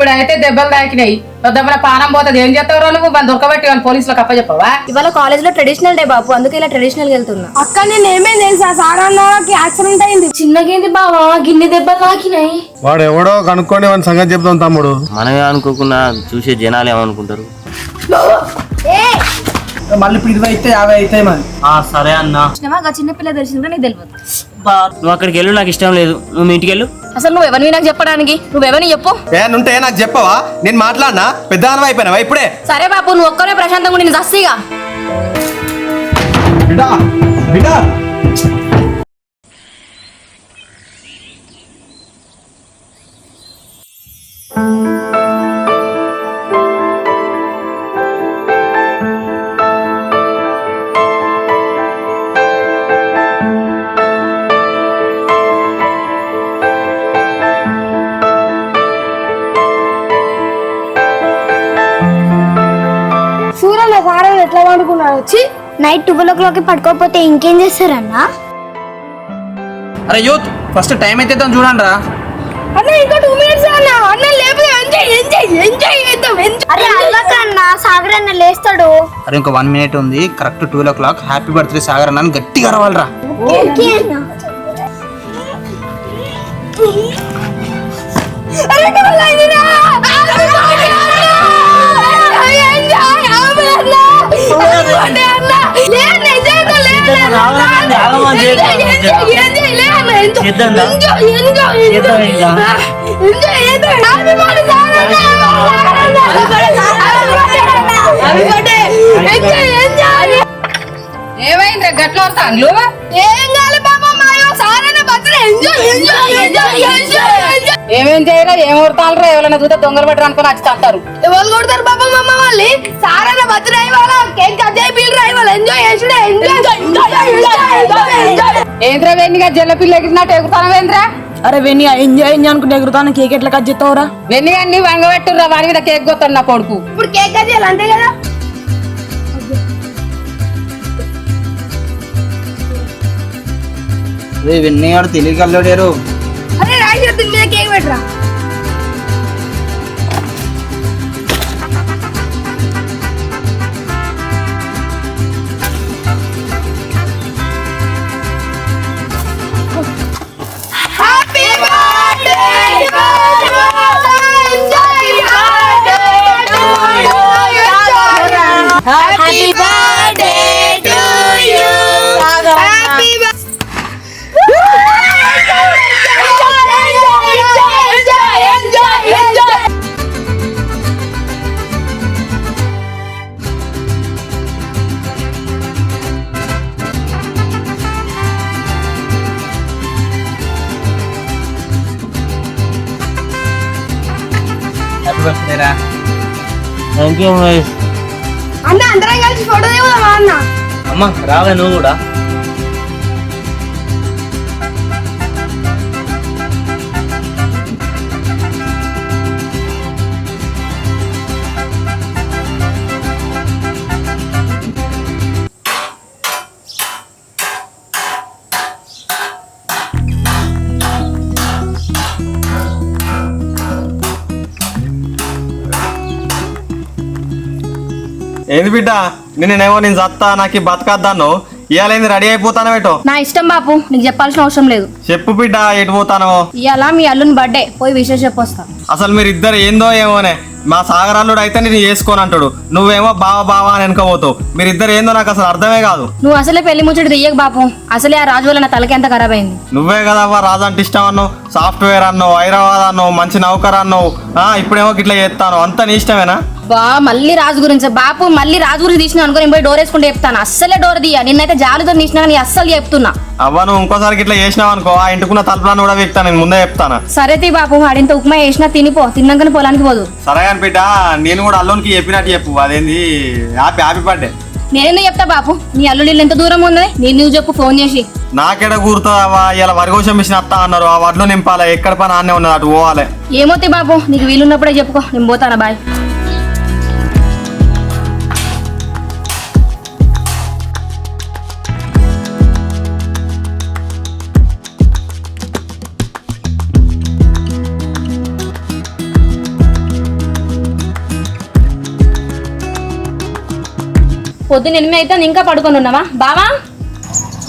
ఇప్పుడు అయితే దెబ్బలు తాకినాయి. దెబ్బల పానం పోతుంది. ఏం చేస్తావు నువ్వు? మన దొరకబట్టి వాళ్ళ పోలీసులకు అప్పచెప్పవా? ఇవాళ కాలేజ్లో ట్రెడిషనల్ డే బాబు. అందుకే ఇలా ట్రెడిషనల్ వెళ్తున్నా. అక్క నేను ఏమైంది తెలుసా? సార్ అన్నకి యాక్సిడెంట్ అయింది. చిన్నగేంది బావా? గిన్నె దెబ్బలు నాకినాయి వాడు ఎవడో కనుక్కొని వాని సంగతి చెప్తాం తమ్ముడు. మనమే అనుకోకుండా చూసే జనాలు ఏమనుకుంటారు? మళ్ళీ ఇప్పుడు ఇరవై అయితే యాభై అవుతాయి మరి. సరే అన్నా. చిన్న పిల్ల తెలిసిందో నీకు తెలియదు నువ్వు అక్కడికి వెళ్ళు నాకు ఇష్టం లేదు. నువ్వు మీ ఇంటికి వెళ్ళు. అసలు నువ్వు ఎవరిని నాకు చెప్పడానికి? నువ్వెవరిని చెప్పు. ఏనుంటే నాకు చెప్పవా? నేను మాట్లాడినా? పెద్ద అయిపోయినావా? ఇప్పుడే. సరే బాబు నువ్వు ఒక్కరే ప్రశాంతంగా ఉండి నేను జస్తిగా బిడ్డా బిడ్డా. వచ్చి నైట్ ట్వెల్వ్ ఓ క్లాక్ పడుకోకపోతే ఇంకేం చేస్తారన్నా? అరే యూత్ ఫస్ట్ టైం అయితే చూడండి రా అన్న ఇంకా టూ మినిట్స్ అన్న. అన్న లేపు ఎంజాయ్ ఎంజాయ్ ఎంజాయ్ చేద్దాం అరే అల్లకన్నా సాగర్ అన్న లేస్తాడు. అరే ఇంకో వన్ మినిట్ ఉంది. Correct twelve o'clock. Happy birthday Sagar అన్న అని గట్టిగా అరవాలరా. ఓకే అన్న. ఏమైంది గట్ల వస్తాను ఏం కాలే బాబా సారన్న birthday enjoy enjoy enjoy enjoy enjoy ఏమేం చేయరా? ఏం ఊడతాలరా ఎవరైనా చూస్తే దొంగలు పట్టరు అనుకుని వచ్చి తంటారు ఎవరు కొడతారు బాబా మమ్మ వాళ్ళు సారన్న బర్త్డే ఇవాళ. కేక్ కట్ చేపిల్లరా ఇవాళ. ఎంజాయ్ చేసుడే ఎంజాయ్ ఎంజాయ్ ఎంజాయ్ ఏంద్రా వెన్నిగా జల్ల పిల్ల ఎగిరినట్టు ఎగుతానవేంద్రా అరే వెన్ని ఎంజాయ్ ఎంజాయ్ అనుకుంటే ఎగురుతాను. కేక్ ఎట్లా కట్ చేస్తావురా? వెన్నిగా నీ వంగబెట్టుర్రా వాడి మీద కేక్ కొత్తాను నా కొడుకు. ఇప్పుడు కేక్ కట్ చేయాలి అంతే కదా? రే ఇవన్నీ ఆడు తెలియగలలేరు అరే రాయి చేతుల మీద కేక్ హ్యాపీ బర్త్డే రా థ్యాంక్ యూ మహేష్ అన్న అందరం కలిసి ఫోటో దిగుదామా అన్న? అమ్మ రావే నువ్వు కూడా. ఏంది బిడ్డ? నిన్నేమో నేను సత్తా నాకు బతకద్దాను ఇవాళ రెడీ అయిపోతాను ఏటో నా ఇష్టం బాపు నీకు చెప్పాల్సిన అవసరం లేదు. చెప్పు బిడ్డ ఎటు పోతానో ఇవాళ మీ అల్లుని బర్త్డే పోయి విషయం చెప్పొస్తా. అసలు మీరు ఇద్దరు ఏందో ఏమోనే. మా సాగరాలుడు అయితే నేను చేసుకోని అంటాడు. నువ్వేమో బావా బావా అని వెనకపోతావు మీరిద్దరు ఏందో నాకు అసలు అర్థమే కాదు. నువ్వు అసలే పెళ్ళి ముచ్చటి దియ్యకు బాపు. అసలే ఆ రాజు వల్ల నా తలకి ఎంత ఖరాబ్ అయింది. నువ్వే కదవ్వా రాజు అంటే ఇష్టం అన్నావు. సాఫ్ట్వేర్ అన్నావు హైదరాబాద్ అన్నావు మంచి నౌకర్ అన్నావు. ఆ, ఇప్పుడేమో ఇట్లా చేస్తాను. అంత నీ ఇష్టమేనా? బా మళ్ళీ రాజు గురించి. బాపు మళ్ళీ రాజు గురించి తీసిన అనుకో నేను పోయి డోర్ వేసుకుంటే చెప్తాను. అస్సలే డోర్ తీయ. నిన్నైతే జాలితో తీసినా నీ అస్సలు చెప్తున్నా. అవ్వ నువ్వు ఇంకోసారికి ఇట్లా చేసినావు అనుకో ఆ ఇంటికున్న తలుపులను కూడా వీక్తాను నేను ముందే చెప్తాను. సరే తీ బాపు ఆడింత ఉప్మా వేసినా తినిపో. తిన్నాకనే పొలానికి పోదు. సరే అని బిడ్డ నేను కూడా అల్లోనికి చెప్పినట్టు చెప్పు. అదేంది? హ్యాపీ హ్యాపీ బర్త్డే నేనెందుకు చెప్తా బాపు? నీ అల్లుడి ఎంత దూరం ఉన్నది నేను నువ్వు చెప్పు ఫోన్ చేసి. నాకెడ కూరుతుందవ్వా ఇలా వరికోశం మిషన్ అత్త అన్నారు. ఆ వడ్లు నింపాలి. ఎక్కడ పని ఆనే ఉన్నది అటు పోవాలి. ఏమోతే బాపు నీకు వీలున్నప్పుడే చెప్పుకో. నేను పోతానా బాయ్. పొద్దున్న ఎనిమిది అయితే ఇంకా పడుకొని ఉన్నావా? బావా?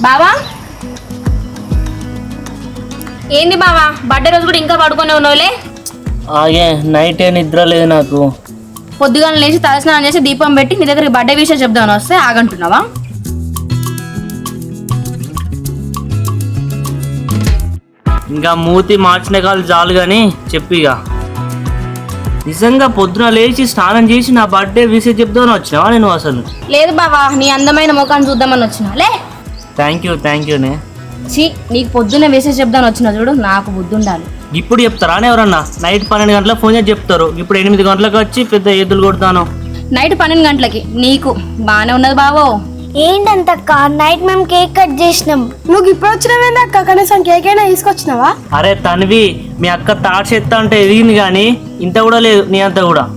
బావా? ఏంది బావా? బర్త్డే రోజు కూడా ఇంకా పడుకొని ఉన్నావులే? ఆగే నైట్ ఏ నిద్ర లేదు నాకు. పొద్దుగాల లేచి తలస్నానం చేసి దీపం పెట్టి నీ దగ్గర బర్త్డే విషయం చెప్దామని వస్తే ఆగంటున్నావా? ఇంకా మూతి మార్చిన కాలు చాలు కానీ చెప్పిగా నిజంగా పొద్దున లేచి స్నానం చేసి నా బర్త్డే విషయం చెప్దామని వచ్చినావా నేను అసలు? లేదు బావా నీ అందమైన ముఖాన్ని చూద్దామని వచ్చిన లే. థ్యాంక్ యూ థ్యాంక్ యూనే ఛీ నీకు పొద్దున్న వేసే చెప్దామని వచ్చిన చూడు నాకు బుద్ధి ఉండాలి. ఇప్పుడు చెప్తారా అని ఎవరన్నా? నైట్ పన్నెండు గంటలకు ఫోన్ చేసి చెప్తారు. ఇప్పుడు ఎనిమిది గంటలకు వచ్చి పెద్ద ఎద్దులు కొడతాను. నైట్ పన్నెండు గంటలకి నీకు బాగానే ఉన్నది బావో. ఏంటంతక్క? నైట్ మేము కేక్ కట్ చేసినాం. నువ్వు ఇప్పుడు వచ్చినావేంది అక్క? కనీసం కేక్ అయినా తీసుకొచ్చినావా? అరే తన్వి మీ అక్క తాడ్స్ ఎత్తా అంటే ఎదిగింది కానీ ఇంత కూడా లేదు నీ అంత కూడా.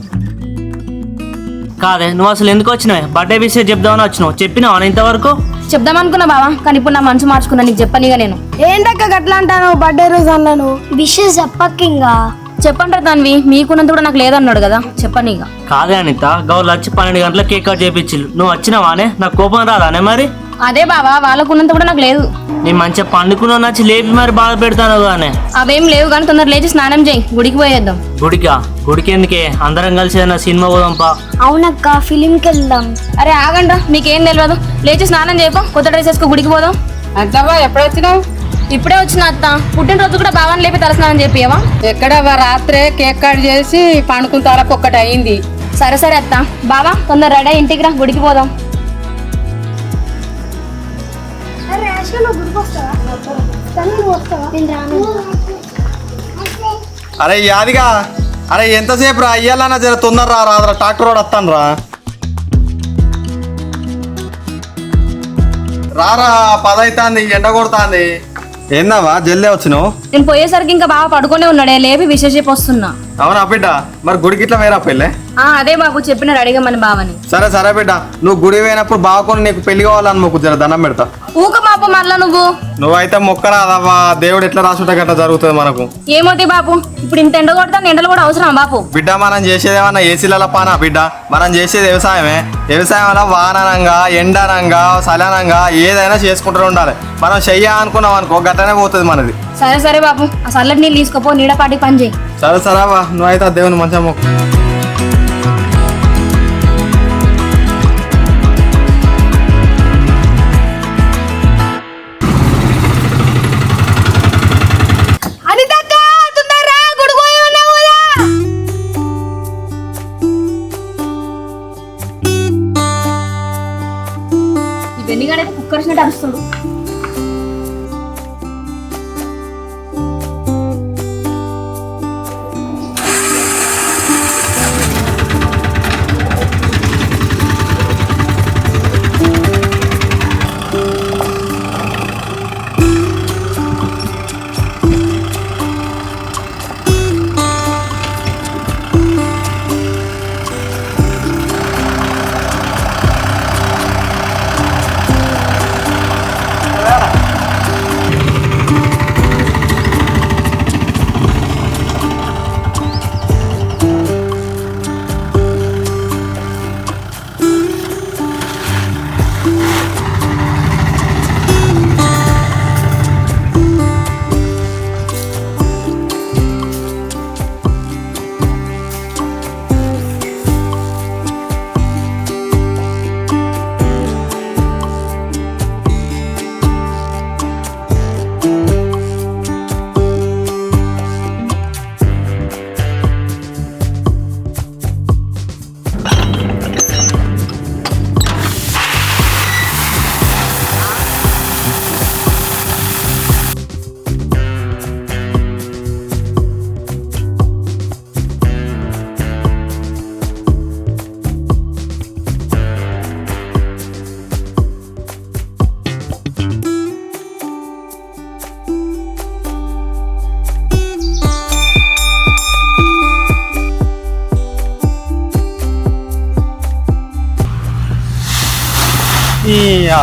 కాదే నువ్వు అసలు ఎందుకు వచ్చినావే? బర్త్డే విషయం చెప్దామని వచ్చినావు. చెప్పినావా ఇంతవరకు? చెప్దామనుకున్నా బావా కానీ ఇప్పుడు నా మనసు మార్చుకున్నా నీకు చెప్పనిగా నేను. ఏంటక్క గట్లా అంటాను బర్త్డే రోజు అన్నాను. విషెస్ చెప్పక్కింగా. చెప్పండి తన్వి మీకున్నంత కూడా నాకు లేదన్నాడు కదా చెప్పనిగా కాదే అనిత గౌలు వచ్చి పన్నెండు గంటలకు కేక్ కట్ చేయించిల్లు నువ్వు వచ్చినావానే? నాకు కోపం రాదానే మరి? అదే బావా వాళ్ళకున్నంత కూడా నాకు లేదు. నేను మంచిగా పండుకున్నా నచ్చి లేపి మరి బాధ పెడతాను కానీ అవేం లేవు కానీ తొందర లేచి స్నానం చేయి గుడికి పోయేద్దాం. గుడికా? గుడికి ఎందుకే అందరం కలిసి ఏదైనా సినిమా పోదాంపా అవునక్క ఫిలింకి వెళ్దాం అరే ఆగండ్రా మీకేం తెలియదు లేచి స్నానం చేయపో కొత్త డ్రెస్ వేసుకో గుడికి పోదాం. అంతవా ఎప్పుడు వచ్చినావు ఇప్పుడే వచ్చిన అత్త. పుట్టినరోజు కూడా బావని లేపి తల స్నానం చేపియవా? ఎక్కడ రాత్రే కేక్ కట్ చేసి పండుకున్న తలకు ఒక్కటి అయింది. సరే సరే అత్త. బావా తొందర రెడీ ఇంటికి రా గుడికి పోదాం. అరే యాదిగా. అరే ఎంతసేపు రా? అయ్యాలన్నా జర తొందర రా రాదురా. ట్రాక్టర్ వాడు వస్తాను రా. రారా పదైతాంది ఎండ కొడుతుంది. ఏందావా జల్దే వచ్చినావు? నేను పోయేసరికి ఇంకా బాగా పడుకునే ఉన్నాడే లేపి విశేషపు వస్తున్నా అవునా బిడ్డ? మరి గుడికి ఇట్లా వేరా పెళ్ళే? ఆ అదే బాబు చెప్పిన రెడీగా మన బావని. సరే సరే బిడ్డ. నువ్వు గుడి పోయినప్పుడు బావకొని నీకు పెళ్ళి కావాలని మొక్కు జర దండం పెడతా. ఊక మాపు మళ్ళా నువ్వు. నువ్వైతే మొక్కరాదవ్వా దేవుడు ఎట్లా రాసుంటే గట్లా జరుగుతుంది మనకు. ఏమవుతాయి బాబు? ఇప్పుడు ఇంత ఎండ కొడతాను ఎండలు కూడా అవసరం బాపు బిడ్డ మనం చేసేది ఏమన్నా ఏసీల పానా బిడ్డ? మనం చేసేది వ్యవసాయమే. వ్యవసాయం వల్ల వాననంగా ఎండనంగా సలనంగా ఏదైనా చేసుకుంటూ ఉండాలి. మనం చెయ్య అనుకున్నాం అనుకో గట్టనే పోతుంది మనది. సరే సరే బాబు. ఆ చల్లటి నీళ్ళు తీసుకోపో నీడపాటి పని చేయి. సరే సరే అవ్వ నువ్వైతే ఆ దేవుని మంచిగా మొక్కు ఈ బెన్నిగాడైతే కుక్కర్సినట్టు అరుస్తాడు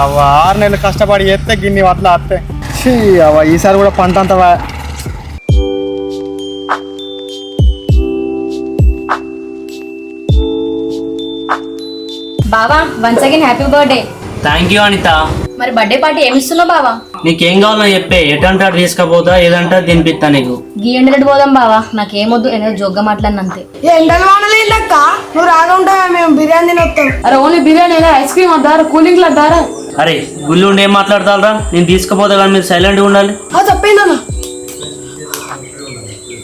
అవ్వ ఆరు నెలలు కష్టపడి ఎత్తే గిన్ని అట్లా అత్తే. అవ్వ ఈసారి కూడా పంట అంతా బావా once again happy birthday thank you Anitha మరి బర్త్డే పార్టీ ఏమి ఇస్తున్నావు బావా? నీకేం కావాలో చెప్పే ఎటంటే అటు తీసుకపోతా ఏదంటే తినిపిస్తా నీకు. గీ ఎండలెట్ పోదాం బావా? నాకేమొద్దు నేను జోగ్గా మాట్లాడినంతే. ఎండలు వానలేదక్క నువ్వు రాగా ఉంటావా మేము? బిర్యానీ తినొస్తాం అరే ఓన్లీ బిర్యానీ ఐస్ క్రీమ్ వద్దారా కూల్ డ్రింక్లు వద్దారా అరే గుళ్ళు ఉండి ఏం మాట్లాడతారా నేను తీసుకుపోతా కానీ మీరు సైలెంట్గా ఉండాలి. చెప్పేనా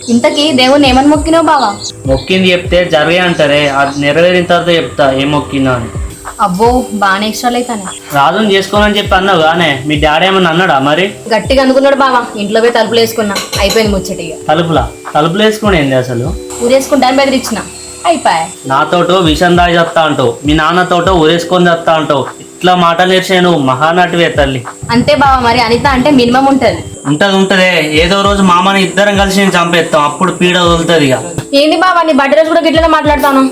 ఇంతకీ దేవుణ్ణి ఏమని మొక్కినావు బావా? మొక్కింది చెప్తే జరిగే అంటారే అది నెరవేరిన తర్వాత చెప్తా ఏం మొక్కిందో అని. అబ్బో బాగానే ఎక్స్ట్రాలు అవుతానే రాజుని చేసుకోనని చెప్పి అన్నావు కానీ మీ డాడీ ఏమన్నా అన్నాడా మరి? గట్టిగా అనుకున్నాడు బావా ఇంట్లో పోయి తలుపులు వేసుకున్నా. అయిపోయింది ముచ్చట ఇక. తలుపులా? తలుపులు వేసుకుని ఏంది అసలు? ఊరేసుకుంటాను బెదిరించిన. అయిపోయా. నాతోటో విషం దాగి చెప్తా అంటావు మీ నాన్నతోటో ఊరేసుకొని చెప్తా అంటావు ఇట్లా మాటలు నేర్చే నువ్వు మహానటివే తల్లి. అంతే బావా మరి అనిత అంటే మినిమం ఉంటది. ఉంటది ఉంటదే. ఏదో రోజు మామని ఇద్దరం కలిసి నేను చంపేస్తాం అప్పుడు పీడ వదులుతుంది ఇక. ఏంది బావా నీ బర్త్డే రోజు కూడా గిట్లనే మాట్లాడతాను?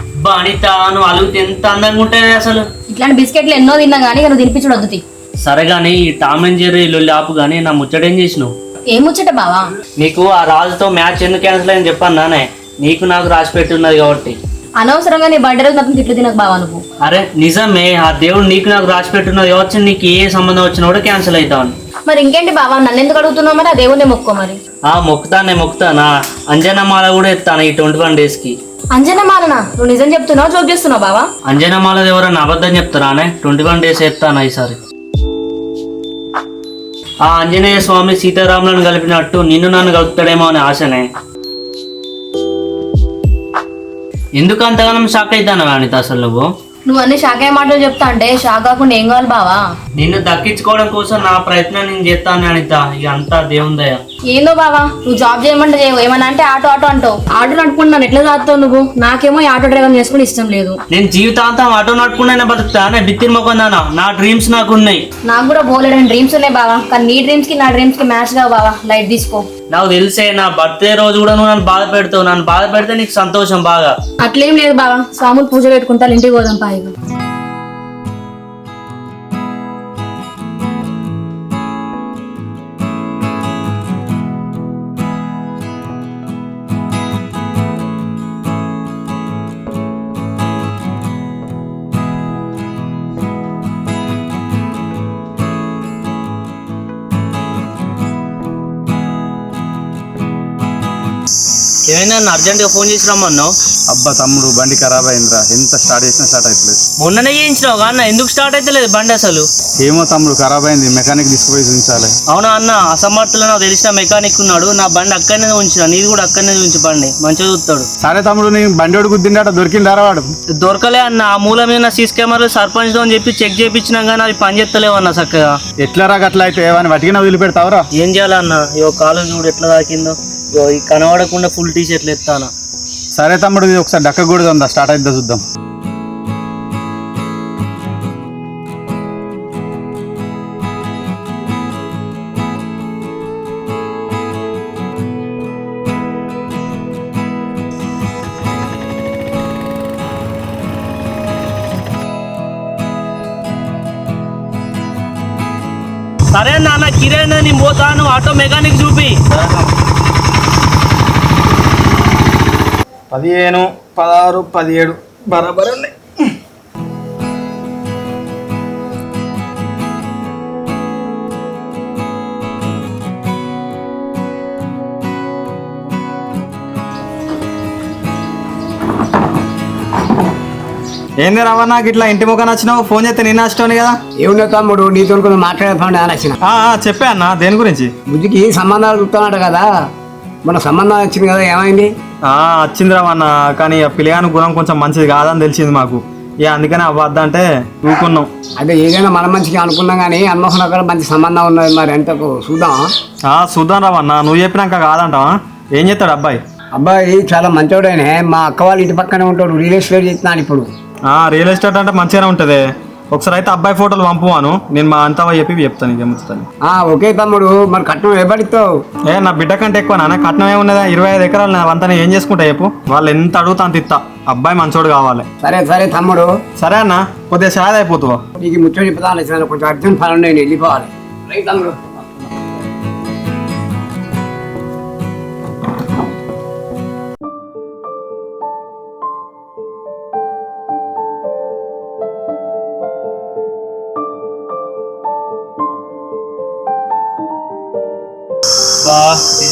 అబ్బా అనిత నువ్వు అలుగుతే ఎంత అందంగా ఉంటుంది అసలు? ఇట్లాంటి బిస్కెట్లు ఎన్నో తిన్నా ఇక నువ్వు తినిపించడు వద్దుతి సరే కానీ ఈ టామ్ అండ్ జెర్రీ లొల్లి ఆపు కానీ నా ముచ్చటేం చేసినావు? ఏం ముచ్చట బావా? నీకు ఆ రాజుతో మ్యాచ్ ఎందుకు క్యాన్సిల్ అయింది చెప్పాను నానే. నీకు నాకు రాసి పెట్టున్నది కాబట్టి. అనవసరంగా నీ బర్త్డే రోజు మాత్రం తిట్లు తినకు బావా నువ్వు. అరే నిజమే ఆ దేవుడు నీకు నాకు రాసి పెట్టున్నది కావచ్చు నీకు ఏ సంబంధం వచ్చినా కూడా క్యాన్సిల్ అవుతాను. మరి ఇంకేంటి బావా నన్ను ఎందుకు అడుగుతున్నావు మరి? ఆ దేవుణ్ణి మొక్కో మరి. ఆ మొక్కుతానే మొక్కుతానా? అంజనమాల కూడా ఎత్తాను ఈ ట్వంటీ వన్ డేస్కి అంజన మాలనా నువ్వు నిజం చెప్తున్నావు జోక్ చేస్తున్నావు బావా? అంజనమాలది ఎవరైనా అబద్ధం చెప్తారానే ట్వంటీ వన్ డేస్ ఎత్తాను ఈసారి? ఆ ఆంజనేయ స్వామి సీతారాములను కలిపినట్టు నిన్ను నన్ను కలుపుతాడేమో అనే ఆశనే. ఎందుకు అంతగానం షాక్ అవుతాను అనిత అసలు నువ్వు? నువ్వు అన్ని షాక్ అయ్యే మాటలు చెప్తా అంటే షాక్ కాకుండా ఏం కావాలి బావా? నిన్ను దక్కించుకోవడం కోసం నా ప్రయత్నం నేను చేస్తాను అనిత. ఇక అంతా ఏందో బావా నువ్వు జాబ్ చేయమంటే చేయవు. ఏమన్నా అంటే ఆటో ఆటో అంటావు. ఆటో నడుపుకుంటున్నాను ఎట్లా చదువుతావు నువ్వు? నాకేమో ఈ ఆటో డ్రైవర్ చేసుకుని ఇష్టం లేదు. నేను జీవితాంతం ఆటో నడుపుకునే బతుకుతానే బిత్తిరి మొక్కం దానా నా డ్రీమ్స్ నాకు ఉన్నాయి. నాకు కూడా బోలేడని డ్రీమ్స్ ఉన్నాయి బావా. కానీ నీ డ్రీమ్స్కి నా డ్రీమ్స్కి మ్యాచ్ కావు బావా. లైట్ తీసుకో. నాకు తెలిసే నా బర్త్డే రోజు కూడా నువ్వు నన్ను బాధ పెడతావు నన్ను బాధ పెడితే నీకు సంతోషం బాగా. అట్లేం లేదు బావా. స్వాములు పూజ పెట్టుకుంటా ఇంటికి పోదాం పాయిగా ఏమైనా నన్ను అర్జెంట్గా ఫోన్ చేసి రమ్మన్నావు? అబ్బా తమ్ముడు బండి ఖరాబ్ అయిందిరా. ఎంత స్టార్ట్ చేసినా స్టార్ట్ అవుతలేదు మొన్ననే చేయించినావు కానీ ఎందుకు స్టార్ట్ అయితే లేదు బండి అసలు? ఏమో తమ్ముడు ఖరాబ్ అయింది. మెకానిక్ తీసుకుపోయి చూపించాలి. అవునా అన్న అసమర్థులో నాకు తెలిసిన మెకానిక్ ఉన్నాడు. నా బండి అక్కడనే ఉంచిన. నీది కూడా అక్కడనే ఉంచి బండి. మంచిగా చూస్తాడు. సరే తమ్ముడు నీ బండి గుద్దిండాట దొరికిండారా వాడు? దొరకలే అన్న. ఆ మూల మీద సీసీ కెమెరాలు సర్పంచ్ అని చెప్పి చెక్ చేయించినా కానీ అవి పని చేస్తలేవు అన్న చక్కగా. ఎట్లా రా గట్ల అయితే? వటికిన వదిలిపెడతావురా? ఏం చేయాలన్న? ఇగో కాలు చూడు ఎట్లా తాకిందో. ఈ కనబడకుండా ఫుల్ టీ షర్ట్లు ఎత్తాను? సరే తమ్ముడు ఇది ఒకసారి డక్క కూడా ఉందా స్టార్ట్ అయిద్దా చూద్దాం. సరే నాన్న కిరణ్ నేను పోతాను ఆటో మెకానిక్ చూపి. పదిహేను పదహారు పదిహేడు. బరాబర్ ఉన్నాయి. ఏంది రవణ నాకు ఇట్లా ఇంటి ముఖాన్ని వచ్చినావు ఫోన్ చేస్తే నిన్న వచ్చినావు కదా? ఏముందో తమ్ముడు నీతో కొంచెం మాట్లాడే ఆ, చెప్పే అన్న దేని గురించి? బుద్ధికి సంబంధాలు చూస్తున్నాడు కదా? మన సంబంధం వచ్చింది కదా ఏమైంది? ఆ, వచ్చింది రవణ కానీ ఆ పిల్లగాని గుణం కొంచెం మంచిది కాదని తెలిసింది మాకు. ఇక అందుకనే అవ్వద్దు అంటే ఊకున్నాం అదే ఏదైనా మన మంచిగా అనుకున్నాం కానీ అక్కడ మంచి సంబంధం ఉన్నది మరి ఎంతకు చూద్దాం. ఆ, చూద్దాం రవణ నువ్వు చెప్పినాక కాదంటావా? ఏం చేస్తాడు అబ్బాయి? అబ్బాయి చాలా మంచోడైనే మా అక్క వాళ్ళ ఇంటి పక్కనే ఉంటాడు రియల్ ఎస్టేట్ చేస్తున్నాను ఇప్పుడు. రియల్ ఎస్టేట్ అంటే మంచిగానే ఉంటుంది. ఒకసారి అయితే అబ్బాయి ఫోటోలు పంపువాను. నేను మా అంతా చెప్పి చెప్తాను ఇక ముచ్చుతాను ఆ, ఓకే తమ్ముడు మరి కట్నం ఎవరిస్తావు ఏ నా బిడ్డ కంటే ఎక్కువ నాన్న కట్నం ఏమున్నదా? ఇరవై ఐదు ఎకరాలు నా వంతన ఏం చేసుకుంటా చెప్పు? వాళ్ళు ఎంత అడుగుతా అంత ఇస్తా. అబ్బాయి మంచోడు కావాలి. సరే సరే తమ్ముడు. సరే అన్న కొద్దిగా షాయ్ అయిపోతావా నీకు ముచ్చట చెప్తాను కొంచెం అర్జెంట్ పని ఉన్నాయి, నేను వెళ్ళిపోవాలి. రైట్ తమ్ముడు.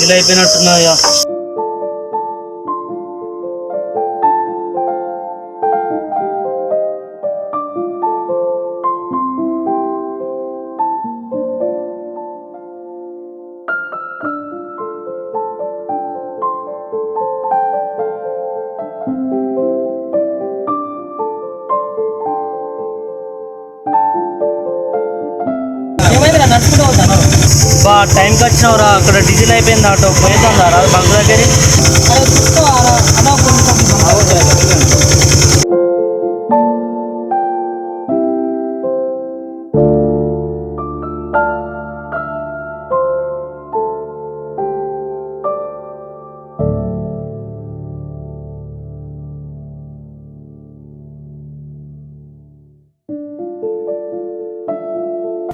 డీజిల్ అయిపోయినట్టున్నాయా బా టైంకి వచ్చినావురా అక్కడ డీజిల్ అయిపోయింది ఆటో పోయేద్దాం రా బంక్ దగ్గర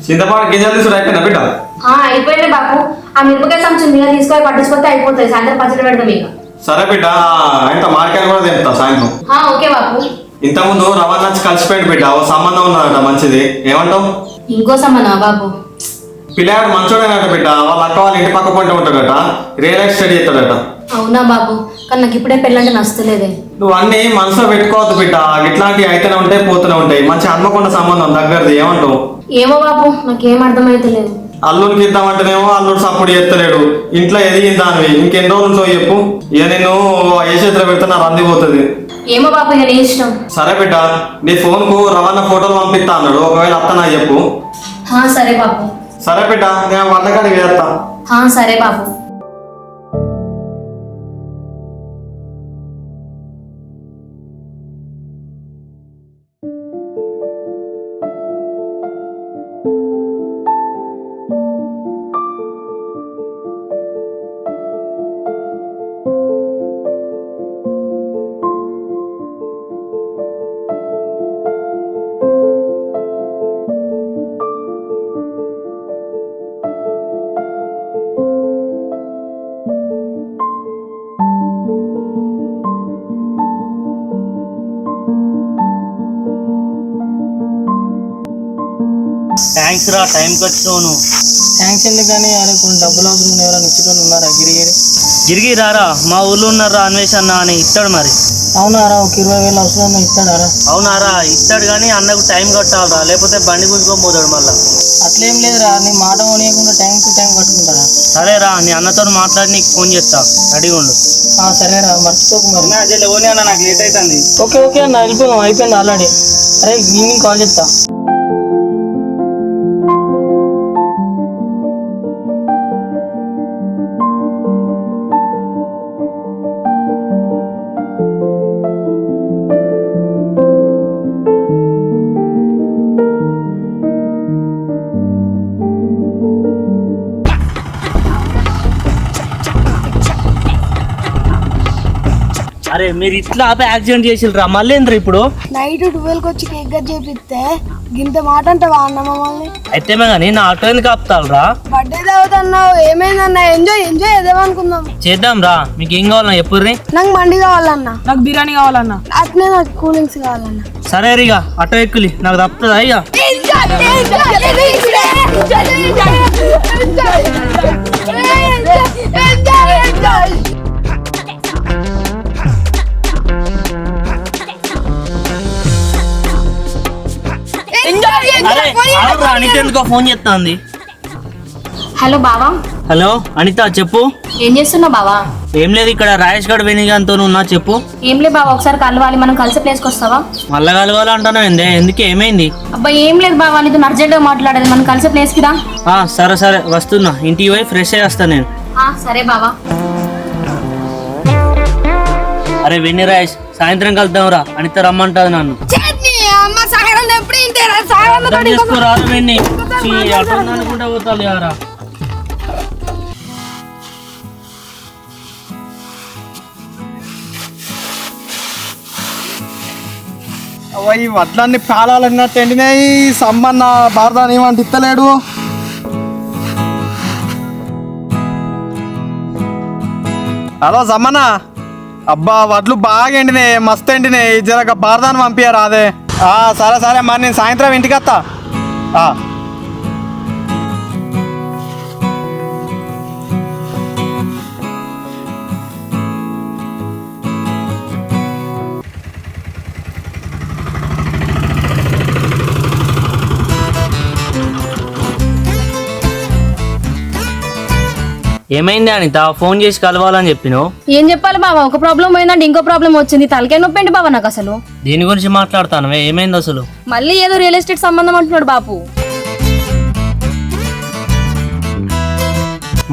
చింతపండు గింజలు తీసుకుని అయిపోయిందా బిడ్డ అయిపోయింది బాపు. ఆ మిరపకాయ సంచుంది ఇక తీసుకొని పట్టించుకొస్తే అయిపోతుంది. సాయంత్రం పచ్చడి పెడతాం ఇక. సరే బిడ్డ ఇంత మార్కెట్ కూడా తింటా సాయంత్రం. ఆ, ఓకే బాపు. ఇంతకుముందు రవాణా నుంచి కలిసిపోయింది బిడ్డ ఓ సంబంధం ఉన్నదట మంచిది. ఏమంటావు? ఇంకో సంబంధం బాపు? పిల్లాడు మంచోడేనట బిడ్డ వాళ్ళ అక్క వాళ్ళ ఇంటి పక్క పొంటి ఉంటాడట రియల్ ఎస్టేట్ చేస్తాడట. అవునా బాపు? కానీ నాకు ఇప్పుడే పెళ్ళంటే నచ్చలేదే. నువ్వు అన్ని మనసులో పెట్టుకోవద్దు బిడ్డ ఇట్లాంటివి అయితేనే ఉంటాయి పోతూనే ఉంటాయి. మంచి హన్మకొండ సంబంధం దగ్గరది ఏమంటావు? ఏమో బాపు నాకేం అర్థమైతలేదు. అల్లుడికి ఇద్దామంటేనేమో అల్లుడు సపోర్ట్ చేస్తలేడు. ఇంట్లో ఎదిగిందా అని ఇంకెన్ని రోజులు ఉంచో చెప్పు. ఇక నేను ఏ చేతిలో పెడితే నాకు అందిపోతుంది ఏమో బాపు ఇక నీ ఇష్టం. సరే బిడ్డ నీ ఫోన్కు రవాణా ఫోటోలు పంపిస్తా అన్నాడు. ఒకవేళ అత్త నాకు చెప్పు. సరే బాపు సరే బిడ్డ నేను వంటకాడికి వేస్తా సరే బాపు థ్యాంక్స్ రా టైంకి వచ్చినావు థ్యాంక్స్ ఎందుకు కానీ అరే కొన్ని డబ్బులు అవసరం ఎవరైనా ఇచ్చేటోళ్ళు ఉన్నారా? గిరిగిరి గిరిగి రారా మా ఊళ్ళో ఉన్నారా అన్వేష్ అన్న అని ఇస్తాడు మరి. అవునారా ఒక ఇరవై వేలు అవసరం ఇస్తాడారా అవునారా ఇస్తాడు కానీ అన్నకు టైం కట్టాలరా లేకపోతే బండి గుంజుకొని పోతాడు మళ్ళా. అట్లేం లేదురా నీ మాట కొనియకుండా టైం టు టైం కట్టుకుంటారా సరేరా నీ అన్నతో మాట్లాడి నీకు ఫోన్ చేస్తా రెడీగా ఉండు. ఆ, సరేరా మర్చిపోకు మరి. అన్న నాకు లేట్ అవుతుంది. ఓకే ఓకే అన్న వెళ్ళిపోయాం అయిపోయింది ఆల్రెడీ. అరే ఈవినింగ్ కాల్ చేస్తా. మీరు ఇట్లా ఆపే యాక్సిడెంట్ చేసిర్రా? మళ్ళీ ఏంద్రా ఇప్పుడు? నైట్ ట్వెల్వ్ వచ్చి కేక్ కట్ చేపిస్తే గింత మాట అంటావా అన్న మమ్మల్ని? అయితే కానీ నా ఆటో ఎందుకు ఆపుతావురా? బర్త్డే దావతన్నావు ఏమైందన్న? ఎంజాయ్ ఎంజాయ్ చేద్దామనుకుందాం. చేద్దాం రా మీకు ఏం కావాలన్నా ఎప్పుడు నాకు బండి కావాలన్న. నాకు బిర్యానీ కావాలన్నా. అట్నే నాకు కూలింగ్స్ కావాలన్న. సరే ఇక ఆటో ఎక్కులి. నాకు తప్పుతుందా ఇక అనిత ఎందుకో ఫోన్ చేస్తాంది హలో బావా. హలో అనిత చెప్పు. ఏం చేస్తున్నావు బావా? ఏం లేదు ఇక్కడ రాయేష్ గడ్ వెనిగాంతో ఉన్నా చెప్పు. ఏం లేదు బావా ఒకసారి కలవాలి మనం కలిసి ప్లేస్కి వస్తావా? మళ్ళా కలవాలి అంటున్నావు ఏందే? ఎందుకు ఏమైంది? అబ్బా ఏం లేదు బావా నీతో అర్జెంట్గా మాట్లాడేది మనం కలిసి ప్లేస్కి రా. ఆ, సరే సరే వస్తున్నా. ఇంటికి పోయి ఫ్రెష్ అయ్యి వస్తా నేను. ఆ, సరే బావా. అరే వెన్ని రాయేష్ సాయంత్రం కలుద్దాం రా అనిత రమ్మంటది నన్ను. అనుకుంటా పోతాను యారా అవ్వ, ఈ వడ్లన్నీ పాలాలన్నట్టు ఎండినాయి. సమ్మన్న భారతాన్ని ఏమంటే ఇత్తలేడు హలో సమ్మన్న. అబ్బా వడ్లు బాగా ఎండినాయి మస్తు ఎండినాయి. జరగ భారతాన్ని పంపించారు అదే. సరే సరే మరి నేను సాయంత్రం ఇంటికి వస్తా. ఏమైంది అనిత? ఫోన్ చేసి కలవాలని చెప్పినావు? ఏం చెప్పాలి బావా? ఒక ప్రాబ్లం పోయిందంటే ఇంకో ప్రాబ్లం వచ్చింది. తలకాయ నొప్పి ఏంటి బావా నాకు అసలు? దీని గురించి మాట్లాడతాను ఏమైంది అసలు? మళ్ళీ ఏదో రియల్ ఎస్టేట్ సంబంధం అంటున్నాడు బాపు.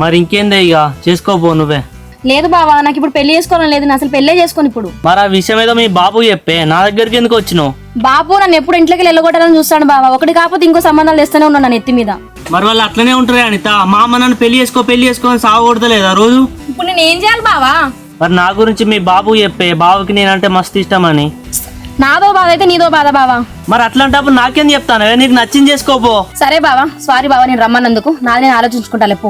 మరి ఇంకేందే ఇక? చేసుకోపో నువ్వే. లేదు బావా నాకు ఇప్పుడు పెళ్ళి చేసుకోవాలని లేదు. నేను అసలు పెళ్ళే చేసుకోను ఇప్పుడు. మరి ఆ విషయం ఏదో మీ బాబు చెప్పే. నా దగ్గరికి ఎందుకు వచ్చినావు? బాపు నన్ను ఎప్పుడు ఇంట్లోకి వెళ్ళగొట్టాలని చూస్తాడు బావా. ఒకటి కాకపోతే ఇంకో సంబంధాలు తెస్తూనే ఉన్నాను నా నెత్తి మీద. మరి వాళ్ళు అట్లనే ఉంటారే అనిత. మా అమ్మ నన్ను పెళ్ళి చేసుకో పెళ్ళి చేసుకో అని సాగకూడతలేదా రోజు? ఇప్పుడు నేను ఏం చేయాలి బావా? మరి నా గురించి మీ బాబు చెప్పే బాబుకి నేనంటే మస్తు ఇష్టమని. నాదో బాధ అయితే నీదో బాధ బావా. మరి అట్లాంటప్పుడు నాకేం చెప్తాను? నీకు నచ్చింది చేసుకోపో సరే బావా సారీ బావా నేను రమ్మన్నందుకు. నాది నేను ఆలోచించుకుంటా లేపు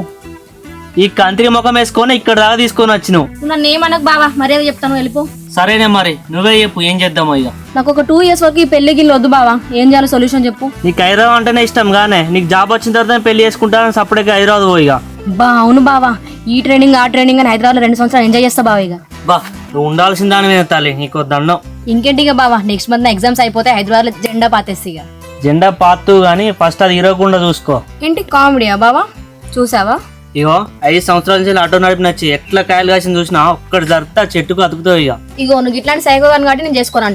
ఈ కంత్రి ముఖం వేసుకొని ఇక్కడ దాకా తీసుకొని వచ్చినావు. నువ్వు నన్ను ఏమనకు బావా మర్యాద చెప్తాను వెళ్ళిపో. సరేనే మరి నువ్వే చెప్పు ఏం చేద్దామో ఇక నాకు ఒక టూ ఇయర్స్ వరకు ఈ పెళ్ళి గిల్లు వద్దు బావా. ఏం చేయాలో సొల్యూషన్ చెప్పు. నీకు హైదరాబాద్ అంటేనే ఇష్టం గానే నీకు జాబ్ వచ్చిన తర్వాత పెళ్ళి చేసుకుంటానని సపరేట్గా హైదరాబాద్ పో ఇక బా అవును బావా. ఈ ట్రైనింగ్ ఆ ట్రైనింగ్ అని హైదరాబాద్లో రెండు సంవత్సరాలు ఎంజాయ్ చేస్తా బావా ఇక బా నువ్వు ఉండాల్సిన దాని మీద తల్లి నీకు దండం. ఇంకేంటి ఇక బావా నెక్స్ట్ మంత్ ఎగ్జామ్స్ అయిపోతే హైదరాబాద్లో జెండా పాతేసి ఇక జెండా పాతు కానీ ఫస్ట్ అది ఇరవకుండా చూసుకో. ఏంటి కామెడీయా బావా? చూసావా? ఇగో ఐదు సంవత్సరాల నుంచి ఆటో నడిపి నచ్చి ఎట్లా కాయలు కాసింది చూసినా ఒక్కటి జరుగుతా చెట్టుకు అతుకుతావు ఇక ఇగో నువ్వు ఇట్లాంటి సైకో కాబట్టి నేను చేసుకొని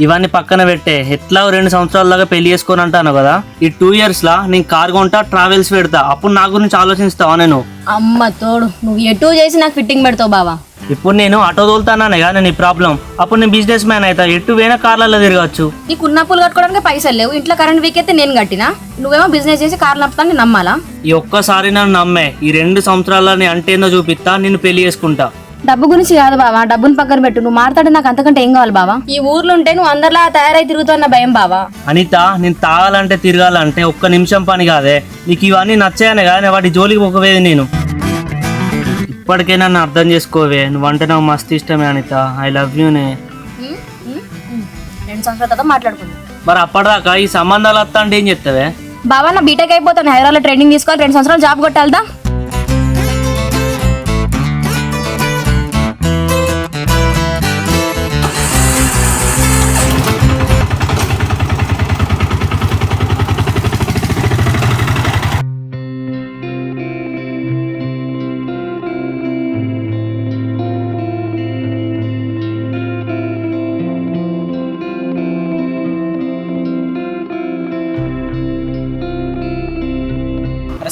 ఇవన్నీ పక్కన పెట్టే. ఎట్లా రెండు సంవత్సరాల దాకా పెళ్ళి చేసుకొని అంటాను కదా? ఈ టూ ఇయర్స్ లా నేను కార్ కొంటా ట్రావెల్స్ పెడతా. అప్పుడు నా గురించి ఆలోచిస్తావా నేను? అమ్మ తోడు నువ్వు ఎటు చేసి నాకు ఫిట్టింగ్ పెడతావు బావా? ఇప్పుడు నేను ఆటో తోలుతానే కదా నీ ప్రాబ్లం అప్పుడు నేను బిజినెస్ మ్యాన్ అవుతా ఎటు పోయినా కార్లలో తిరగచ్చు. నీకు ఉన్న పూలు కట్టుకోవడానికి పైసలు లేవు. ఇంట్లో కరెంట్ వీక్ అయితే నేను కట్టినా? నువ్వేమో బిజినెస్ చేసి కార్లు నప్పుతాను నేను నమ్మాలా? ఈ ఒక్కసారి నన్ను నమ్మే. ఈ రెండు సంవత్సరాలని అంటే ఏందో చూపిస్తా. నిన్ను పెళ్ళి చేసుకుంటా. డబ్బు గురించి కాదు బావా డబ్బుని పక్కన పెట్టు. నువ్వు మాట్లాడి నాకు అంతకంటే ఏం కావాలి బావా? ఈ ఊర్లో ఉంటే నువ్వు అందరిలా తయారై తిరుగుతున్న భయం బావా. అనిత నేను తాగాలంటే తిరగాలంటే ఒక్క నిమిషం పని కాదే. నీకు ఇవన్నీ నచ్చాయనే కదా వాటి జోలికి పోకవేది నేను. ఇప్పటికే నన్ను అర్థం చేసుకోవే. నువ్వంటే నాకు మస్తు ఇష్టమే అనిత. ఐ లవ్ యూనే రెండు సంవత్సరాల తర్వాత మాట్లాడుకుందాం. మరి అప్పటిదాకా ఈ సంబంధాలు వస్తా అంటే ఏం చెప్తావే? బావా నా బీటెక్ అయిపోతాను. హైదరాబాద్లో ట్రైనింగ్ తీసుకోవాలి రెండు సంవత్సరాలు జాబ్ కొట్టాలదా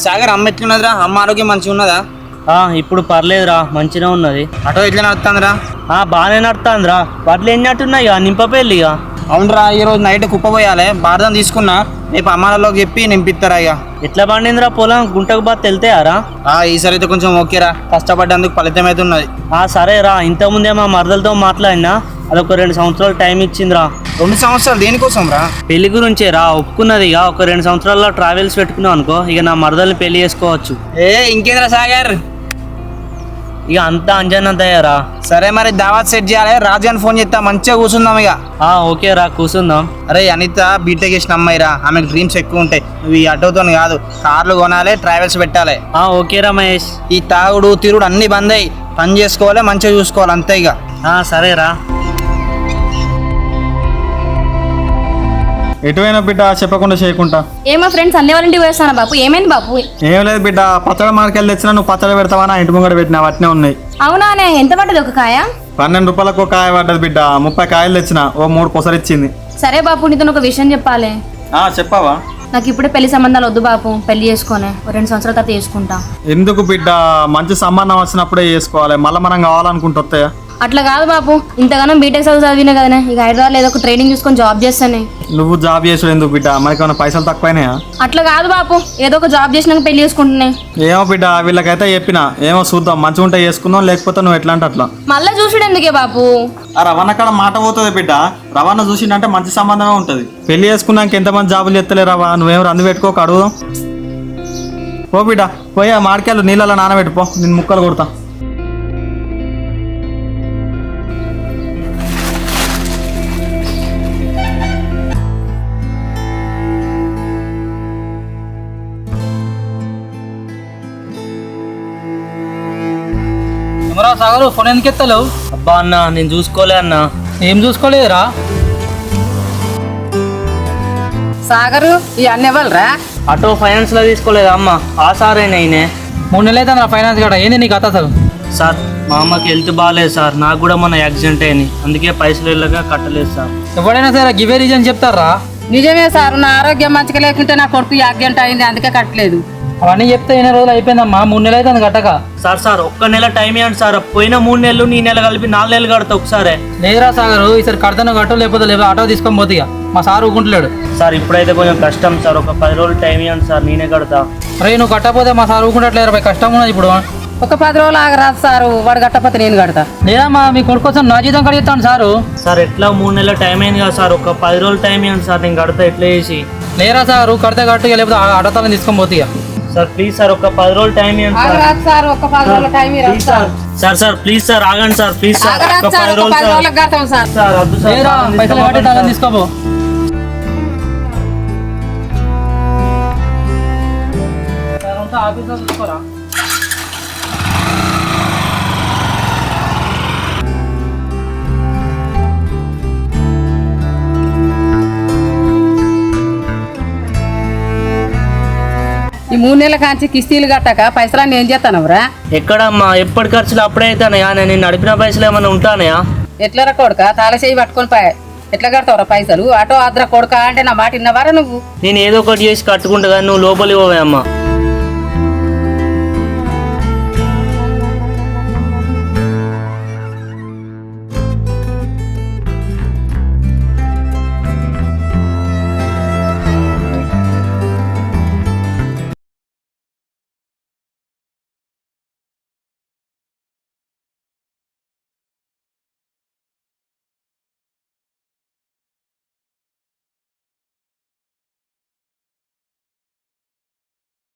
సాగర్ అమ్మ ఎట్లున్నదిరా? అమ్మ ఆరోగ్యం మంచిగా ఉన్నదా? ఆ, ఇప్పుడు పర్లేదురా మంచిగా ఉన్నది. అటో ఎట్లా నడుతుందిరా ఆ బాగానే నడుతుందిరా వాటిలో ఎన్ని నట్టున్నాయి ఇక నింపపెళ్ళి ఇక. అవునరా ఈ రోజు నైట్ కుప్ప పోయాలి. భారతం తీసుకున్నా. రేపు అమ్మాలలోకి చెప్పి నింపిస్తారా ఇక. ఎట్లా పండిందిరా పొలం? గుంటకు బాగా వెళ్తాయారా? ఆ, ఈసారి అయితే కొంచెం ఓకేరా. కష్టపడ్డందుకు ఫలితం అయితే ఉన్నది. ఆ సరేరా. ఇంతకుముందే మా మరదలతో మాట్లాడినా. అదొక రెండు సంవత్సరాలు టైం ఇచ్చిందిరా. రెండు సంవత్సరాలు దేనికోసం రా పెళ్ళి గురించే రా ఒప్పుకున్నది ఇక ఒక రెండు సంవత్సరాల్లో ట్రావెల్స్ పెట్టుకున్నావు అనుకో ఇక నా మరదల్ని పెళ్ళి చేసుకోవచ్చు. ఏ ఇంకేంద్రా సాగర్? ఇక అంతా అంజనంతయ్యారా. సరే మరి దావత్ సెట్ చేయాలి రాజాని ఫోన్ చేస్తా మంచిగా కూర్చుందాం ఇక. ఆ ఓకే రా కూర్చుందాం. అరే అనిత బీటెక్ చేసిన అమ్మాయిరా ఆమెకు డ్రీమ్స్ ఎక్కువ ఉంటాయి. నువ్వు ఈ కాదు కార్లు కొనాలి ట్రావెల్స్ పెట్టాలి. ఆ ఓకే రా మహేష్. ఈ తాగుడు తిరుగుడు అన్ని బంద్ అయ్యి పని చేసుకోవాలి మంచిగా చూసుకోవాలి అంతే ఇక. ఆ సరేరా. ఎటువైనా బిడ్డ చెప్పకుండా చేయకుండా. ఏమో ఫ్రెండ్స్ అన్ని వాళ్ళ ఇంటికి వేస్తాను బాపు? ఏమైంది బాపు? ఏం లేదు బిడ్డ పచ్చడి మార్కెళ్ళి తెచ్చినా నువ్వు పచ్చడి పెడతావా నా ఇంటి ముంగడ పెట్టినా వాటినే ఉన్నాయి. అవునానే ఎంత పడ్డది ఒక కాయ? పన్నెండు రూపాయలకు ఒక కాయ పడ్డది బిడ్డ ముప్పై కాయలు తెచ్చిన ఓ మూడు పొసలు ఇచ్చింది సరే బాపు నీతో ఒక విషయం చెప్పాలి. ఆ చెప్పావా? నాకు ఇప్పుడే పెళ్ళి సంబంధాలు వద్దు బాపు పెళ్ళి చేసుకొని రెండు సంవత్సరాల తర్వాత చేసుకుంటా. ఎందుకు బిడ్డ మంచి సంబంధం వచ్చినప్పుడే చేసుకోవాలి మళ్ళీ మనం కావాలనుకుంటే వస్తాయా? అట్లా కాదు బాపు ఇంతగానో బీటెక్ చదువు చదివినా కదనే ఇక హైదరాబాద్ ఏదో ఒక ట్రైనింగ్ చూసుకొని జాబ్ చేస్తానే. నువ్వు జాబ్ చేసుడు ఎందుకు బిడ్డ? మనకి ఏమైనా పైసలు తక్కువైనాయా? అట్లా కాదు బాపు ఏదో ఒక జాబ్ చేసినాక పెళ్ళి చేసుకుంటున్నాయి ఏమో బిడ్డ వీళ్ళకైతే చెప్పిన. ఏమో చూద్దాం మంచిగా ఉంటే చేసుకుందాం లేకపోతే నువ్వు ఎట్లా అంటే అట్లా. మళ్ళీ చూసుడు ఎందుకే బాపు? ఆ రవాణా కాడ మాట పోతుంది బిడ్డ. రవాణా చూసిండంటే మంచి సంబంధమే ఉంటుంది. పెళ్ళి చేసుకున్నాక ఎంతమంది జాబులు ఎత్తలేరావా నువ్వేం రంది పెట్టుకోక అడుగుదాం. పో బిడ్డ పోయి ఆ మాడికాయలు నీళ్ళలో నానబెట్టుపో నేను ముక్కలు కొడతా. కెమెరా సాగర్ ఫోన్ ఎందుకు ఎత్తలేవు? అబ్బా అన్న నేను చూసుకోలే అన్న. ఏం చూసుకోలేదురా? సాగరు ఈ అన్ని ఇవ్వాలరా ఆటో ఫైనాన్స్లో తీసుకోలేదా అమ్మ? ఆ సారే నేనే. మూడు నెలలు అయితే నా ఫైనాన్స్ గడ. ఏంది నీ కథ అసలు? సార్ మా అమ్మకి హెల్త్ బాగాలేదు సార్. నాకు కూడా మొన్న యాక్సిడెంట్ అయింది. అందుకే పైసలు వెళ్ళగా కట్టలేదు సార్. ఎవడైనా సరే గివే రీజన్ చెప్తారా? నిజమే సార్ నా ఆరోగ్యం మంచిగా లేకుంటే నా కొడుకు యాక్సిడెంట్ అయింది అందుకే కట్టలేదు. అవన్నీ చెప్తే ఎన్ని రోజులు అయిపోయిందమ్మా? మూడు నెలలు అయితే కట్టక. సార్ సార్ ఒక్క నెల టైం ఇవ్వండి సార్. పోయిన మూడు నెలలు నీ నెల కలిపి నాలుగు నెలలు కడతా ఒకసారి. లేదురా సాగరు ఈసారి కడతాను కట్టు లేకపోతే లేదు ఆటో తీసుకొని పోతే. మా సార్ ఊకుంటలేడు. సార్ ఇప్పుడైతే కొంచెం కష్టం సార్. ఒక పది రోజులు టైం ఇవ్వండి సార్ నేనే కడతా. రే నువ్వు కట్టకపోతే మా సార్ ఊకుంటట్లేరు పోయి కష్టం ఉన్నది ఇప్పుడు. ఒక పది రోజులు ఆగరాదు సారు వాడు కట్టకపోతే నేను కడతా. లేదమ్మా మీ కొడుకు కోసం నా జీతం కడిగిస్తాను సారు. సార్ ఎట్లా మూడు నెలల టైం అయింది కదా సార్. ఒక పది రోజులు టైం ఇవ్వండి సార్ నేను కడతా ఎట్లా చేసి. లేరా సారు కడితే కట్టు ఇక లేకపోతే ఆ ఆటో తాళం తీసుకొని పోతే. సార్ ప్లీజ్ సార్ ఒక పది రోజులు టైం ఇవ్వండి సార్ సార్ ఒక పది రోజుల time ఇవ్వరాదు sir sir sir please sir ఆగండి సార్ ప్లీజ్ సార్ ఒక పది రోజులు సార్ సార్ వద్దు సార్ పైసలు కట్టి ఈ మూడు నెలల కాంచి కిస్తీలు కట్టక పైసలన్నీ ఏం చేస్తానవరా ఎక్కడమ్మా? ఎప్పటి ఖర్చులు అప్పుడే అవుతానయా నేను నడిపిన పైసలు ఏమైనా ఉంటానయా ఎట్లరా కొడుక? తాళ చేయి పట్టుకొని పాయ ఎట్లా కడతావురా పైసలు? ఆటో ఆద్ర కొడుక అంటే నా మాట విన్నవారా నువ్వు? నేను ఏదో ఒకటి చేసి కట్టుకుంటా కానీ నువ్వు లోపలికి పోవే అమ్మా.